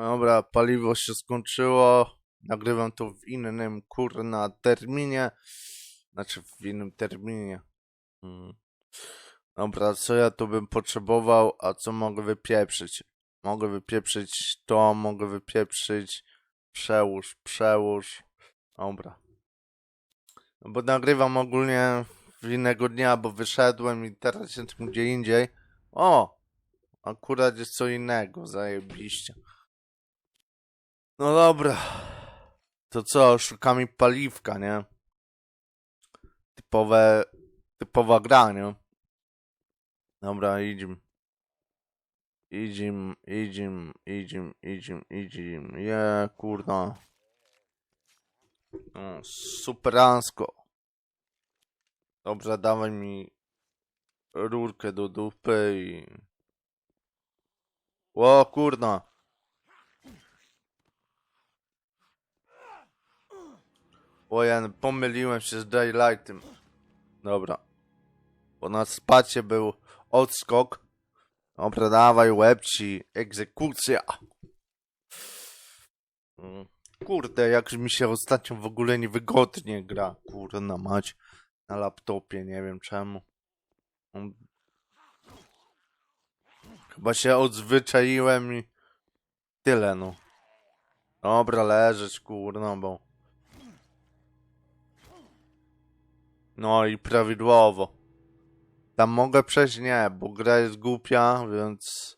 Dobra, paliwo się skończyło. Nagrywam to w innym kurna terminie. Znaczy w innym terminie. Mm. Dobra, co ja tu bym potrzebował, a co mogę wypieprzyć? Mogę wypieprzyć to, mogę wypieprzyć. Przełóż, przełóż. Dobra. No bo nagrywam ogólnie w innego dnia, bo wyszedłem i teraz jestem gdzie indziej. O! Akurat jest co innego, zajebiście. No dobra. To co, szukamy paliwka, nie? Typowe, typowa gra, nie? Dobra, idziemy. Idziemy, idziemy, idziemy, idziemy, idziemy. Je, kurna. No, superansko. Dobrze, dawaj mi rurkę do dupy i... O kurna. O ja pomyliłem się z Daylightem. Dobra. Bo na spacie był odskok. Dobra, dawaj łebci. Egzekucja. Mm. Kurde, jak mi się ostatnio w ogóle niewygodnie gra. Kurna mać. Na laptopie, nie wiem czemu. Mm. Chyba się odzwyczaiłem i tyle, no. Dobra, leżeć, kurno, bo... No i prawidłowo. Tam mogę przejść? Nie, bo gra jest głupia, więc...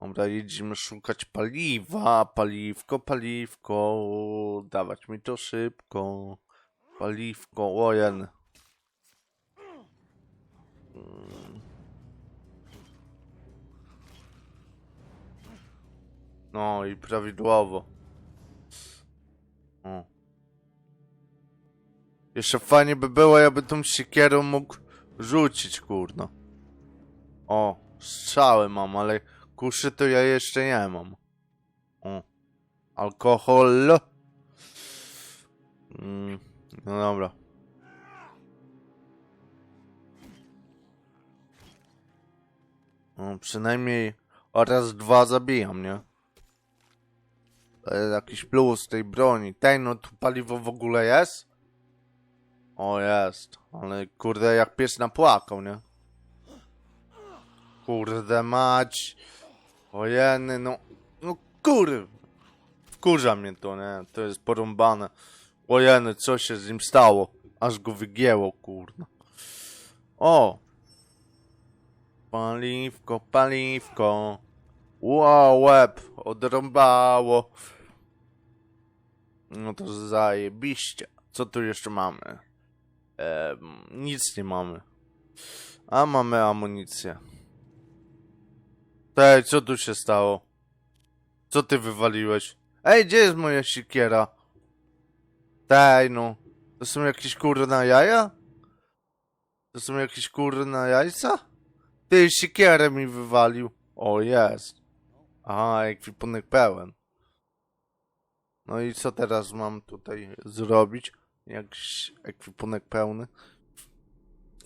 Dobra, idziemy szukać paliwa. Paliwko, paliwko. Dawać mi to szybko. Paliwko, ojen. No i prawidłowo. O. Jeszcze fajnie by było, jakby tą siekierą mógł rzucić, kurno. O, strzały mam, ale kuszy to ja jeszcze nie mam. O, alkohol. Mm, no dobra. No, przynajmniej oraz dwa zabijam, nie? To jest jakiś plus tej broni. Tej, no tu paliwo w ogóle jest? O, jest. Ale kurde, jak pies napłakał, nie? Kurde mać. Ojeny, no. No kur... Wkurza mnie to, nie? To jest porąbane. Ojeny, co się z nim stało? Aż go wygięło, kurno. O! Paliwko, paliwko. Wow, łeb, odrąbało. No to zajebiście. Co tu jeszcze mamy? Em, nic nie mamy. A mamy amunicję. Ej, co tu się stało? Co ty wywaliłeś? Ej, gdzie jest moja sikiera? Tej, no. To są jakieś kurna jaja? To są jakieś kurna jajca? Ty, sikierę mi wywalił. O, jest. Aha, ekwipunek pełen. No i co teraz mam tutaj zrobić? Jakiś ekwipunek pełny.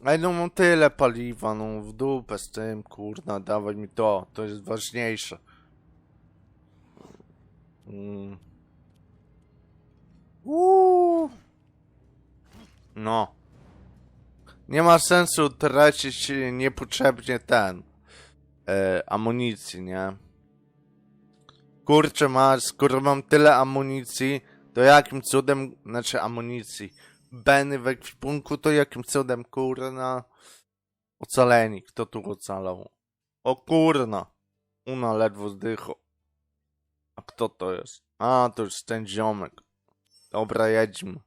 Ej, no mam tyle paliwa, no w dupę z tym, kurna, dawaj mi to, to jest ważniejsze. Mm. Uuu. No. Nie ma sensu tracić niepotrzebnie ten e, amunicji, nie? Kurczę masz, skoro mam tyle amunicji, to jakim cudem, znaczy amunicji, Beny w ekwipunku, to jakim cudem, kurna, ocaleni, kto tu ocalał? O kurna, Una ledwo zdycho. A kto to jest? A, to już ten ziomek. Dobra, jedźmy.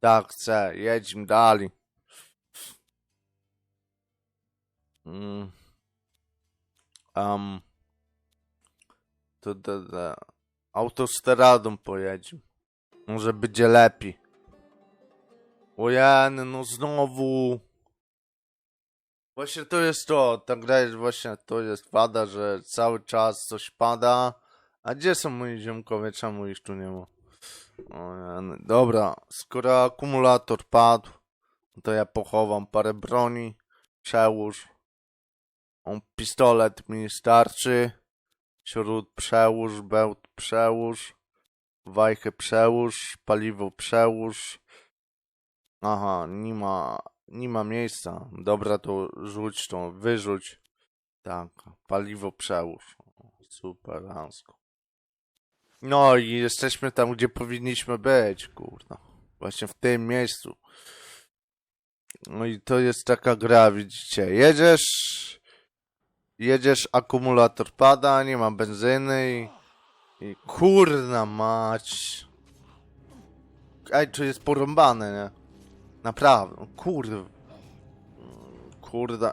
Tak, chcę, jedźmy dalej. Mm. Um. To, to, to. Autostradą pojedziemy. Może będzie lepiej. Ojany, no znowu. Właśnie to jest to, ta gra jest właśnie, to jest wada, że cały czas coś pada. A gdzie są moi ziomkowie? Czemu ich tu nie ma? Ojany. Dobra, skoro akumulator padł, to ja pochowam parę broni, przełóż. On pistolet mi starczy. śród przełóż, bełt przełóż, wajchę przełóż, paliwo przełóż. Aha, nie ma, nie ma miejsca. Dobra, to rzuć to, wyrzuć. Tak, paliwo przełóż. Super, Hansko. No i jesteśmy tam, gdzie powinniśmy być, kurna. Właśnie w tym miejscu. No i to jest taka gra, widzicie. Jedziesz, jedziesz, akumulator pada, nie ma benzyny i kurna mać. Ej, to jest porąbane, nie? Naprawdę, no kurde. Kurde.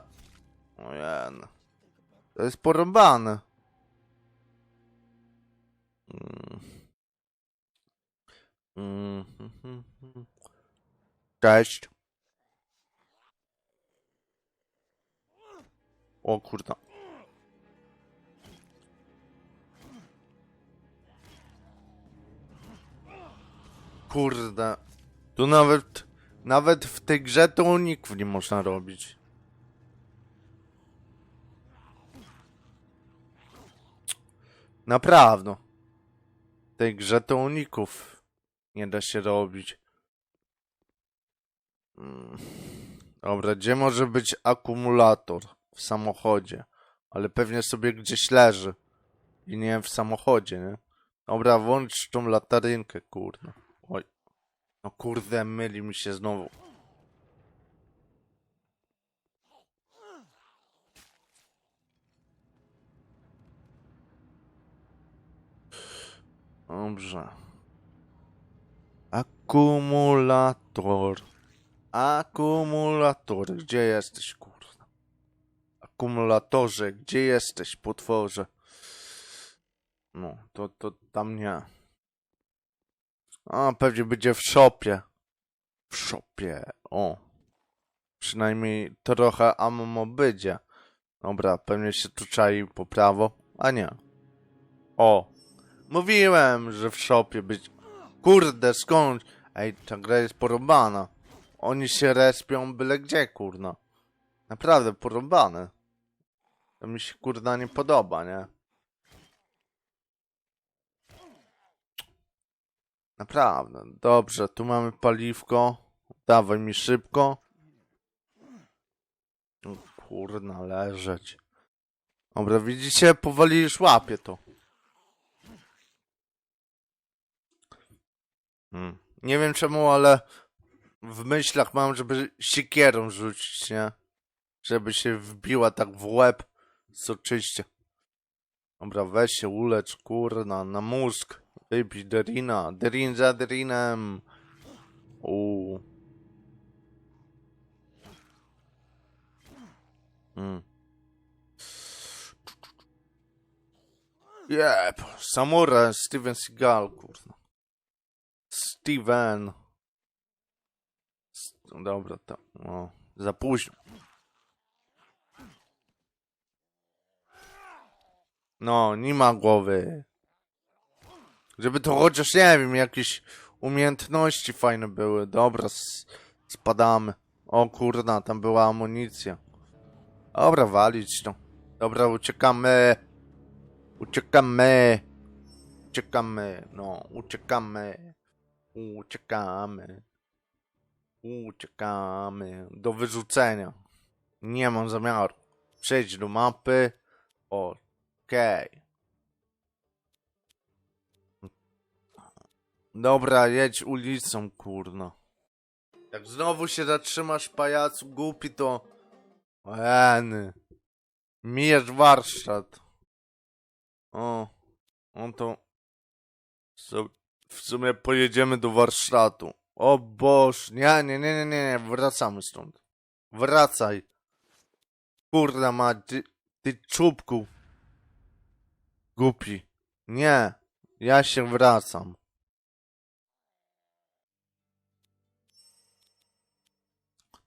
Ojej. To jest porąbane. Mm. Mm, hmm, hmm, hmm. Cześć. O kurda. Kurde. Tu nawet, nawet w tej grze to uników nie można robić. Naprawdę. W tej grze to uników nie da się robić. Mm. Dobra, gdzie może być akumulator? W samochodzie. Ale pewnie sobie gdzieś leży. I nie w samochodzie, nie? Dobra, włącz tą latarynkę, kurde. No kurde, myli mi się znowu. Dobrze. Akumulator. Akumulator. Gdzie jesteś, kurwa? Akumulatorze, gdzie jesteś, potworze? No, to, to tam nie. A, pewnie będzie w szopie. W szopie, o. Przynajmniej trochę ammo będzie. Dobra, pewnie się tu czai po prawo, a nie. O, mówiłem, że w szopie być... Kurde, skąd? Ej, ta gra jest porąbana. Oni się respią byle gdzie, kurna. Naprawdę porąbane. To mi się kurna nie podoba, nie? Naprawdę. Dobrze, tu mamy paliwko. Dawaj mi szybko. O, kurna, leżeć. Dobra, widzicie? Powoli już łapie to. Hmm. Nie wiem czemu, ale w myślach mam, żeby siekierą rzucić, nie? Żeby się wbiła tak w łeb soczyście. Dobra, weź się ulecz, kurna, na mózg. Wypij derina. Derin za derinem. Uuu. Mm. Jep, Samura, Steven Seagal, kurna. Steven. Dobra, to, o, za późno. No, nie ma głowy. Żeby to chociaż, nie wiem, jakieś umiejętności fajne były. Dobra, spadamy. O kurna, tam była amunicja. Dobra, walić to. Dobra, uciekamy. Uciekamy. Uciekamy, no, uciekamy. Uciekamy. Uciekamy. Do wyrzucenia. Nie mam zamiaru. Przejdź do mapy. Okej. Dobra, jedź ulicą, kurno. Jak znowu się zatrzymasz, pajacu głupi, to... Eny. Mijesz warsztat. O, on to... W sumie pojedziemy do warsztatu. O Boż, nie, nie, nie, nie, nie, wracamy stąd. Wracaj. Kurna ma, ty, ty czubku. Głupi. Nie, ja się wracam.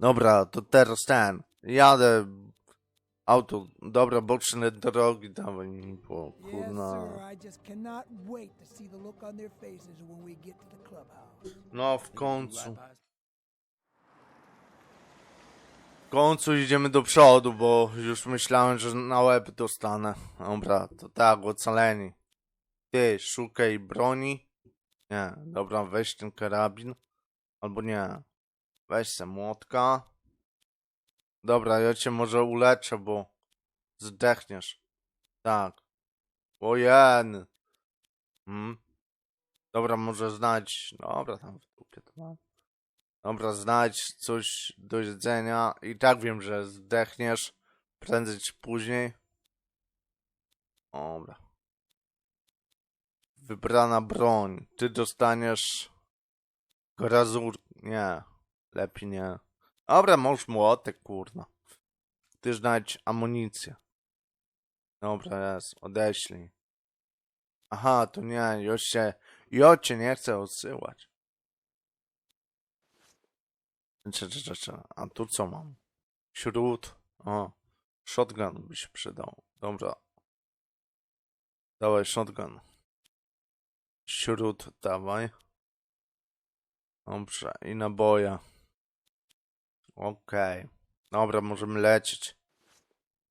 Dobra, to teraz ten. Jadę. Auto, dobra, boczne drogi, dawaj mi po, kurna. No, w końcu. W końcu idziemy do przodu, bo już myślałem, że na łeb dostanę. Dobra, to tak, ocaleni. Ty, szukaj broni. Nie, dobra, weź ten karabin. Albo nie. Weź se młotka. Dobra, ja cię może uleczę, bo zdechniesz. Tak. Ojen. Hmm? Dobra, może znać. Dobra, tam w dupie to mam. Dobra, znać coś do jedzenia. I tak wiem, że zdechniesz prędzej czy później. Dobra. Wybrana broń. Ty dostaniesz grazur. Nie. Lepiej nie. Dobra, możesz młotek, kurna. Ty znajdź amunicję. Dobra, jest. Odeślij. Aha, to nie. Już się... Ja cię nie chcę odsyłać. Cze, cze, cze, cze. A tu co mam? Śród. O. Shotgun by się przydał. Dobra. Dawaj shotgun. Śród dawaj. Dobrze. I naboje. Okej. Dobra, możemy lecieć.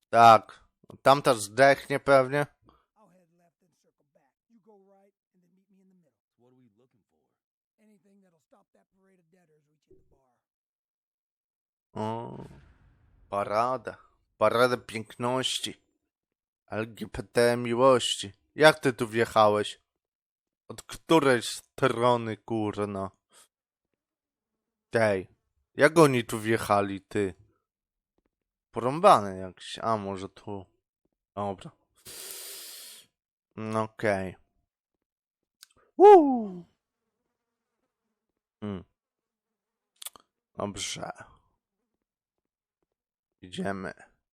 Tak. Tamta zdechnie pewnie. O, parada. Parada piękności. LGBT miłości. Jak ty tu wjechałeś? Od której strony, kurna? Tej. Jak oni tu wjechali, ty? Porąbane jakś. A, może tu. Dobra. No okej. Okay. Hmm. Dobrze. Idziemy.